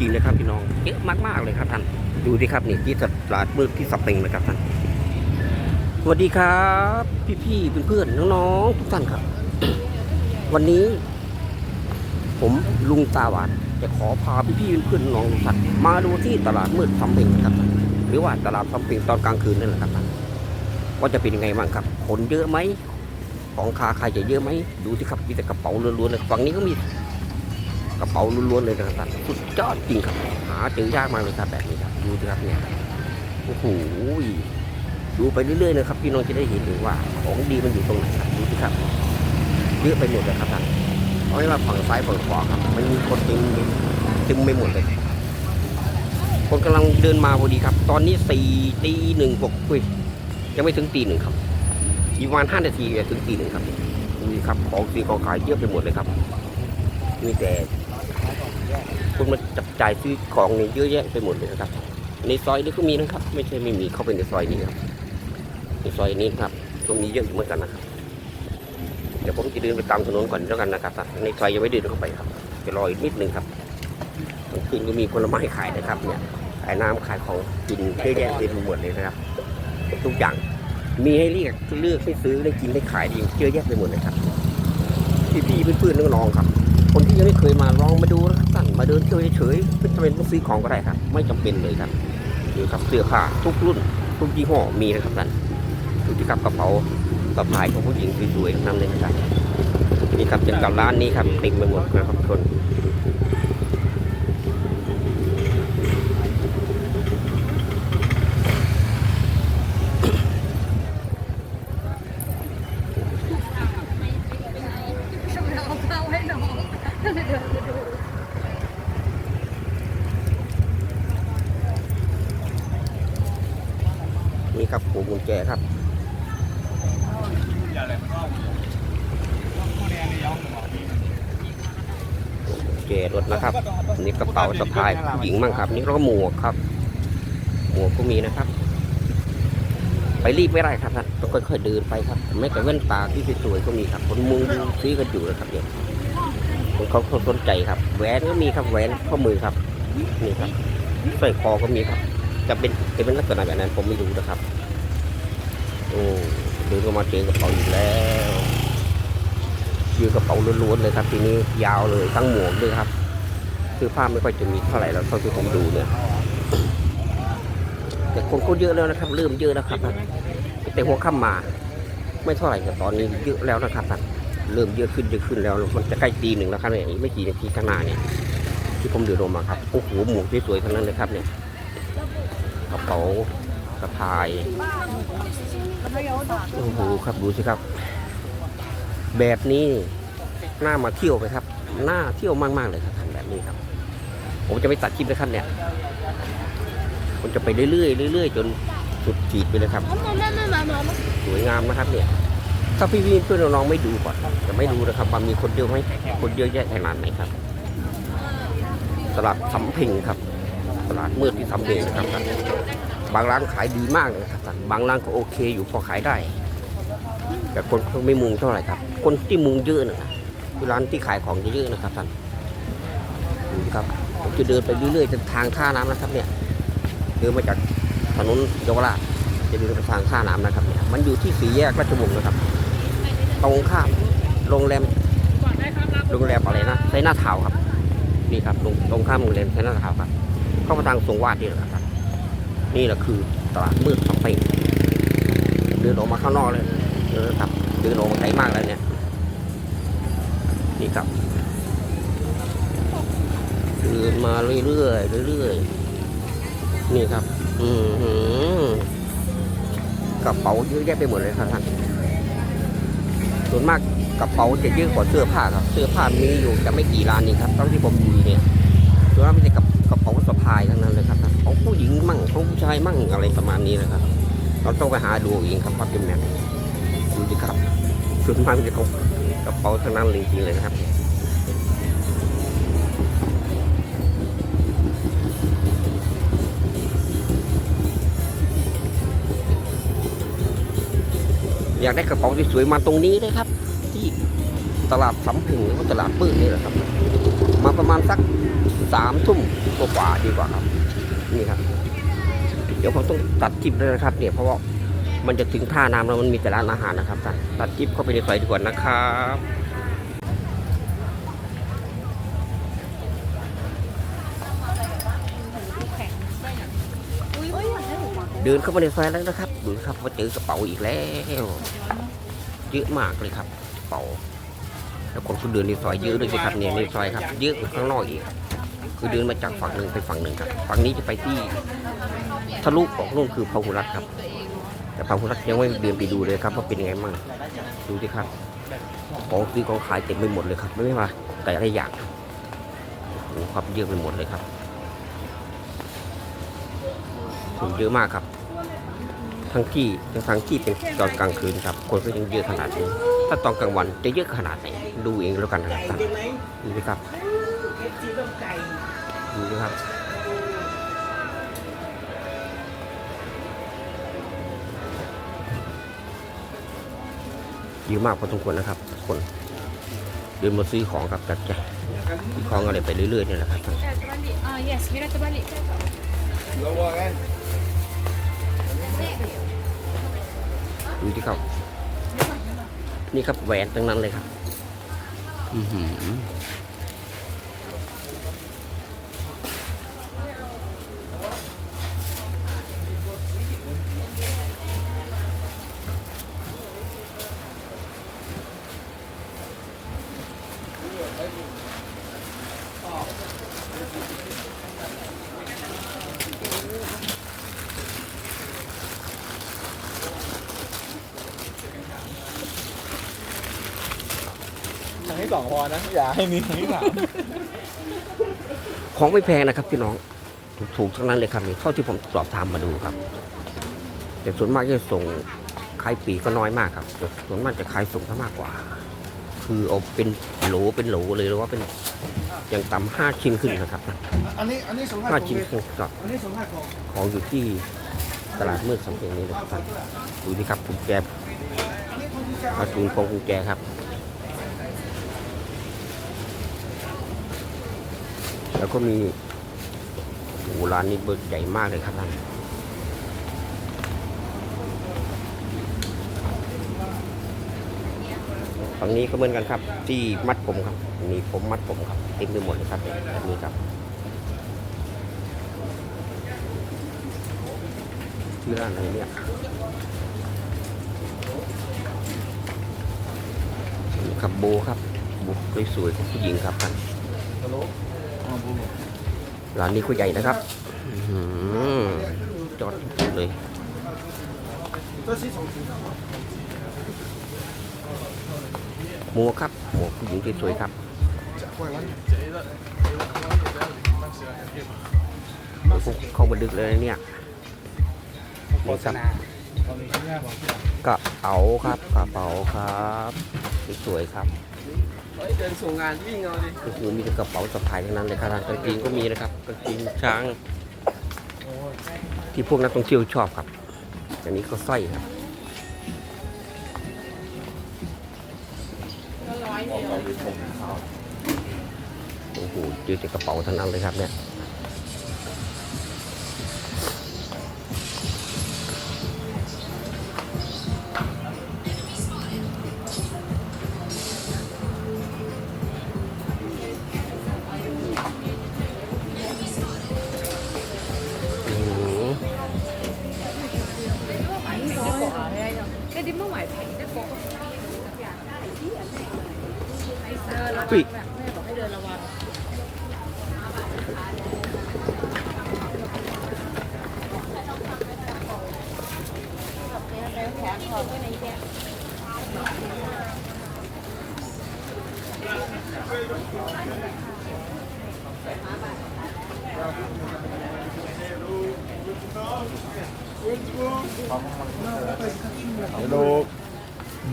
จริงๆนะครับพี่น้องเยอะมากๆเลยครับท่านดูดิครับนี่ที่ตลาดมืดที่สปริงนะครับท่านสวัสดีครับ พี่ๆเพื่อนๆน้องๆทุกท่านครับ วันนี้ ผมลุงตาหวานจะขอพาพี่ๆเพื่อนๆน้องๆทุกท่านมาดูที่ตลาดมืดสำเพ็งนะครับท่านหรือว่าตลาดสำเพ็งตอนกลางคืนนั่นแหละครับท่านว่าจะเป็นยังไงบ้างครับคนเยอะไหมของคาใครจะเยอะไหมดูสิครับมีแต่กระเป๋าล้วนๆเลยฝั่งนี้ก็มี กระเป๋าล้วนๆเลยนะครับท่านสุดยอดจริงครับหาเจอยากมากเลยครับแบบนี้ครับดูสิครับเนี่ยโอ้โหดูไปเรื่อยๆนะครับพี่น้องจะได้เห็นเลยว่าของดีมันอยู่ตรงไหนครับดูสิครับเยอะไปหมดเลยครับท่านเอาให้ว่าฝั่งซ้ายฝั่งขวาครับมันมีคนเต็มเต็มไปหมดเลยคนกำลังเดินมาพอดีครับ ตอนนี้สี่ตีหนึ่งปกคุยยังไม่ถึงตีหนึ่งครับอีกประมาณห้านาทีถึงตีหนึ่งครับดูสิครับ ของสีของขายเยอะไปหมดเลยครับมีแต่ คนมาจับจ่ายซื้อของนี่เยอะแยะไปหมดเลยนะครับ ในซอยนี้ก็มีนะครับ ไม่ใช่ไม่มีเข้าไปในซอยนี้ครับในซอยนี้ครับก็มีเยอะอยู่เหมือนกันนะครับเดี๋ยวผมจะเดินไปตามถนนก่อนแล้วกันนะครับในซอยยังไม่เดินเข้าไปครับจะรออีกนิดนึงครับกลางคืนก็มีผลไม้ขายนะครับ เนี่ยขายน้ำขายของกินเยอะแยะเต็มไปหมดเลยนะครับ ทุกอย่างมีให้เรียกเลือกให้ซื้อได้กินได้ขายดีเยอะแยะไปหมดเลยครับ พี่ๆเพื่อนๆน้องๆครับ คนที่ยังไม่เคยมาลองมาดูนะท่านมาเดินเที่ยวเฉยๆไม่จำเป็นต้องซื้อของก็ได้ครับ ไม่จำเป็นเลยครับดูครับเสื้อผ้าทุกรุ่นทุกยี่ห้อมีนะครับท่านดูที่ครับกระเป๋ากระพายของผู้หญิงสวยๆทั้งนั้นเลยนะครับนี่ครับจากกับร้านนี้ครับเต็มไปหมดนะครับทุกคน ครับผูกุญแจครับแกุญแจรถนะครับนี่กระเป๋าสะพายผู้หญิงมั่งครับ นี่ก็หมวกครับ หมวกก็มีนะครับ ไปรีบไม่ได้ครับท่านต้องค่อยๆเดินไปครับแม้แต่แว่นตาที่สวยๆก็มีครับคนมุงดูซื้อกันอยู่นะครับเดี๋ยคนเขาเขาสนใจครับแหวนก็มีครับแหวนข้อมือครับนี่ครับสร้อยคอก็มีครับ จะเป็นจะเป็นลักษณะแบบนั้นผมไม่รู้นะครับ โอ้เดินก็มาเจอกระเป๋าอีกแล้วเจอกระเป๋าล้วนๆเลยครับ ทีนี้ยาวเลยทั้งหมวกด้วยครับเสื้อผ้าไม่ค่อยจะมีเท่าไหร่แล้วเท่าที่ผมดูเนี่ยแต่คนก็เยอะแล้วนะครับเริ่มเยอะแล้วครับแต่หัวค่ำมา ไม่เท่าไหร่แต่ตอนนี้เยอะแล้วนะครับเริ่มเยอะขึ้นเยอะขึ้นแล้วมันจะใกล้ตีหนึ่งแล้วครับเนี่ยไม่กี่นาทีข้างหน้าเนี่ยที่ผมเดินลงมาครับโอ้โหหมวกสวยๆทั้งนั้นเลยครับเนี่ยกระเป๋า สะพาย โอ้โหครับดูสิครับ แบบนี้น่ามาเที่ยวไหมครับน่าเที่ยวมากๆเลยครับทำแบบนี้ครับ ผมจะไปตัดคลิปนะครับเนี่ยผมจะไปเรื่อยๆเรื่อยๆจนสุดขีดไปเลยครับสวยงามนะครับเนี่ยถ้าพี่พี่เพื่อนน้องไม่ดูก่อนจะไม่รู้นะครับว่ามีคนเยอะไหมคนเยอะแยะขนาดไหนครับ ตลาดสำเพ็งครับ ตลาดมืดที่สำเพ็งนะครับ บางร้านขายดีมากเลยครับท่านบางร้านก็โอเคอยู่พอขายได้ แต่คนเขาไม่มุงเท่าไหร่ครับ คนที่มุงเยอะนะคือร้านที่ขายของเยอะๆนะครับท่านดูครับผมจะเดินไปเรื่อยๆจนทางท่าน้ำนะครับ เนี่ย เดินมาจากถนนเยาวราชจะเดินไปทางท่าน้ำนะครับเนี่ยมันอยู่ที่สี่แยกราชวงศ์นะครับ ตรงข้ามโรงแรมโรงแรมอะไรนะไซน่าทาวครับ นี่ครับตรงตรงข้ามโรงแรมไซน่าทาวครับ เข้ามาทางสงวาดนี่แหละครับ นี่แหละคือตลาดมืดสองเพลงเดินออกมาข้างนอกเลยเดินครับเดินออกมาไกลมากแล้วเนี่ย นี่ครับเดินมาเรื่อยๆเรื่อยๆนี่ครับ อือกระเป๋าเยอะแยะไปหมดเลยครับท่านส่วนมากกระเป๋าจะเยอะกว่าเสื้อผ้าครับ เสื้อผ้ามีอยู่จะไม่กี่ร้านนี่ครับเท่าที่ผมดูเนี่ยส่วนมากมันจะกับ กระเป๋าสะพายทั้งนั้นเลยครับของผู้หญิงมั่งของผู้ชายมั่งอะไรประมาณนี้นะครับ เราต้องไปหาดูเองครับว่าเป็นแบบไหนดูสิครับส่วนมากมันจะของกระเป๋าทั้งนั้นลยจริงๆเลยนะครับอยากได้กระเป๋าสวยๆมาตรงนี้เลยครับ ที่ตลาดสำเพ็งหรือว่าตลาดปื้ดนี่แหละครับ มาประมาณสักสามทุ่มกว่าดีกว่าครับ นี่ครับ เดี๋ยวผมต้องตัดคลิปเลยนะครับ เนี่ยเพราะว่ามันจะถึงท่าน้ำแล้วมันมีแต่ร้านอาหารนะครับตัดตัดคลิปเข้าไปในซอยดีกว่านะครับเดินเข้ามาในซอยแล้วนะครับดูครับว่าเจอกระเป๋าอีกแล้ว เยอะมากเลยครับกระเป๋า แล้วคนก็เดินในซอยเยอะด้วยสิครับเนี่ยในซอยครับเยอะกว่าข้างนอกอีกคือเดินมาจากฝั่งหนึ่งไปฝั่งหนึ่งครับฝั่งนี้จะไปที่ทะลุออกนู่นคือพาหุรัตครับ แต่พาหุรัตยังไม่เดินไปดูเลยครับว่าเป็นยังไงมั่งดูสิครับของซื้อของขายเต็มไปหมดเลยครับ ไม่ว่มาแต่ละอย่างโอ้โหครับเยอะไปหมดเลยครับคนเยอะมากครับ ทั้งที่ทั้งที่เป็นตอนกลางคืนครับ คนก็ยังเยอะขนาดนี้ถ้าตอนกลางวันจะเยอะขนาดไหน ดูเองแล้วกันนะครับท่านดูสิครับดูสิครับเยอะมากพอสมควรนะครับทุกคนเดินมาซื้อของครับจัดใจซื้อของอะไรไปเรื่อยๆเนี่ยแหละครับท่าน Eh, terbalik. Ah, yes, Mira terbalik. ดูที่เขานี่ครับแหวนทั้งนั้นเลยครับ อือหือ ที่สองพอนะอย่าให้มีครั้งที่สามของไม่แพงนะครับพี่น้อง ถูกๆทั้งนั้นเลยครับนี่เท่าที่ผมสอบถามมาดูครับ แต่ส่วนมากจะส่งขายปลีกก็น้อยมากครับแต่ส่วนมากจะขายส่งซะมากกว่า คือเอาเป็นโหลเป็นโหลเลยหรือว่าเป็นอย่างต่ำห้าชิ้นขึ้นนะครับอันนี้อันนี้สองห้าห้าของชิ้นขึ้นครับอันนี้สองห้าของของอยู่ที่ตลาดมืดสำเพ็งนี้นะครับท่านดูนี่ครับกุญแจอันนี้คนที่จะมาจูนพวงกุญแจครับ แล้วก็มีโอ้ร้านนี้เบิร์ใหญ่มากเลยครับท่านฝั่งนี้ก็เหมือนกันครับ ที่มัดผมครับมีผมมัดผมครับเต็มไปหมดเลยครับแบบนี้ครับชื่อร้านอะไรเนี่ยครับโบครับโบสวยๆของผู้หญิงครับท่าน ร้านนี้ก็ใหญ่นะครับจอดเลยหมวกครับหมวกผู้หญิงสวยๆครับเข้ามาดึกเลยเนี่ยนี่ครับกกระเป๋าครับกระเป๋าครับสวยๆครับ เฮ้ยเดินส่งงานวิ่งเอาดิก็คือมีแต่กระเป๋าสะพายทั้งนั้นเลยครับกางเกงก็มีนะครับกางเกงช้าง ที่พวกนักท่องเที่ยวชอบครับ อันนี้ก็สร้อยครับโอ้โหเจอแต่กระเป๋าทั้งนั้นเลยครับเนี่ย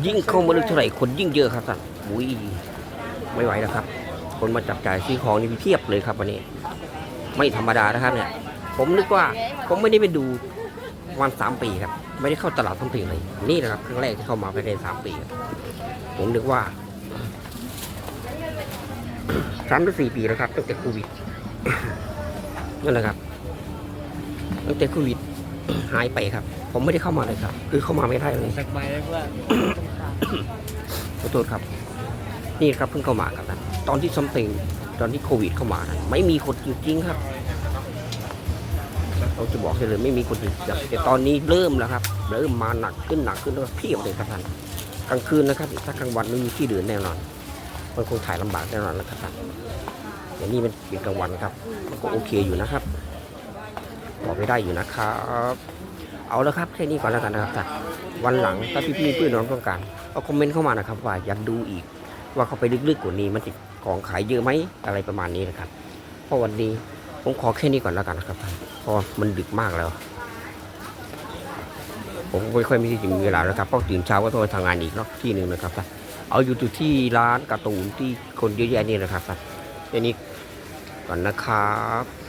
ยิ่งเข้ามาลึกเท่าไหร่คนยิ่งเยอะครับท่านอุ้ยไม่ไหวแล้วครับ คนมาจับจ่ายซื้อของนี่เพียบเลยครับวันนี้ ไม่ธรรมดานะครับเนี่ย ผมนึกว่าผมไม่ได้ไปดูวันสามปีครับ ไม่ได้เข้าตลาดทั้งปีเลย นี่แหละครับครั้งแรกที่เข้ามาภายในสามปีครับผมนึกว่าสามถึงสี่ปีแล้วครับตั้งแต่โควิดนั่นแหละครับตั้งแต่โควิด หายไปครับ ผมไม่ได้เข้ามาเลยครับ คือเข้ามาไม่ได้เลยสักใบได้เพื่อนขอโทษครับ นี่ครับเพิ่งเข้ามาครับนะตอนที่ซัมติงตอนที่โควิดเข้ามานะไม่มีคนจริงๆครับเราจะบอกให้เลยไม่มีคนจริงๆแต่ตอนนี้เริ่มแล้วครับ เริ่มมาหนักขึ้นหนักขึ้นแล้วเพียบเลยครับท่านกลางคืนนะครับ ถ้ากลางวันไม่มีที่เดินแน่นอนมันคงถ่ายลำบากแน่นอนแล้วครับท่านแต่นี่มันเป็นกลางวันครับมันก็โอเคอยู่นะครับ บอกไม่ได้อยู่นะครับ เอาแล้วครับแค่นี้ก่อนแล้วกันนะครับท่านวันหลังถ้าพี่ๆเพื่อนน้องต้องการเอาคอมเมนต์เข้ามานะครับ ว่าอยากดูอีก ว่าเขาไปลึกๆกว่านี้มันติดของขายเยอะไหมอะไรประมาณนี้นะครับ เพราะวันนี้ผมขอแค่นี้ก่อนแล้วกันนะครับท่านเพราะมันดึกมากแล้ว ผมไม่ค่อยมีที่จะมีเวลาแล้วครับเพราะตื่นเช้าก็ต้องไปทำงานอีกนาะที่หนึ่งนะครับท่านเอาอยู่ที่ร้านการ์ตูนที่คนเยอะแยะนี่นะครับท่านแค่นี้ก่อนนะครับ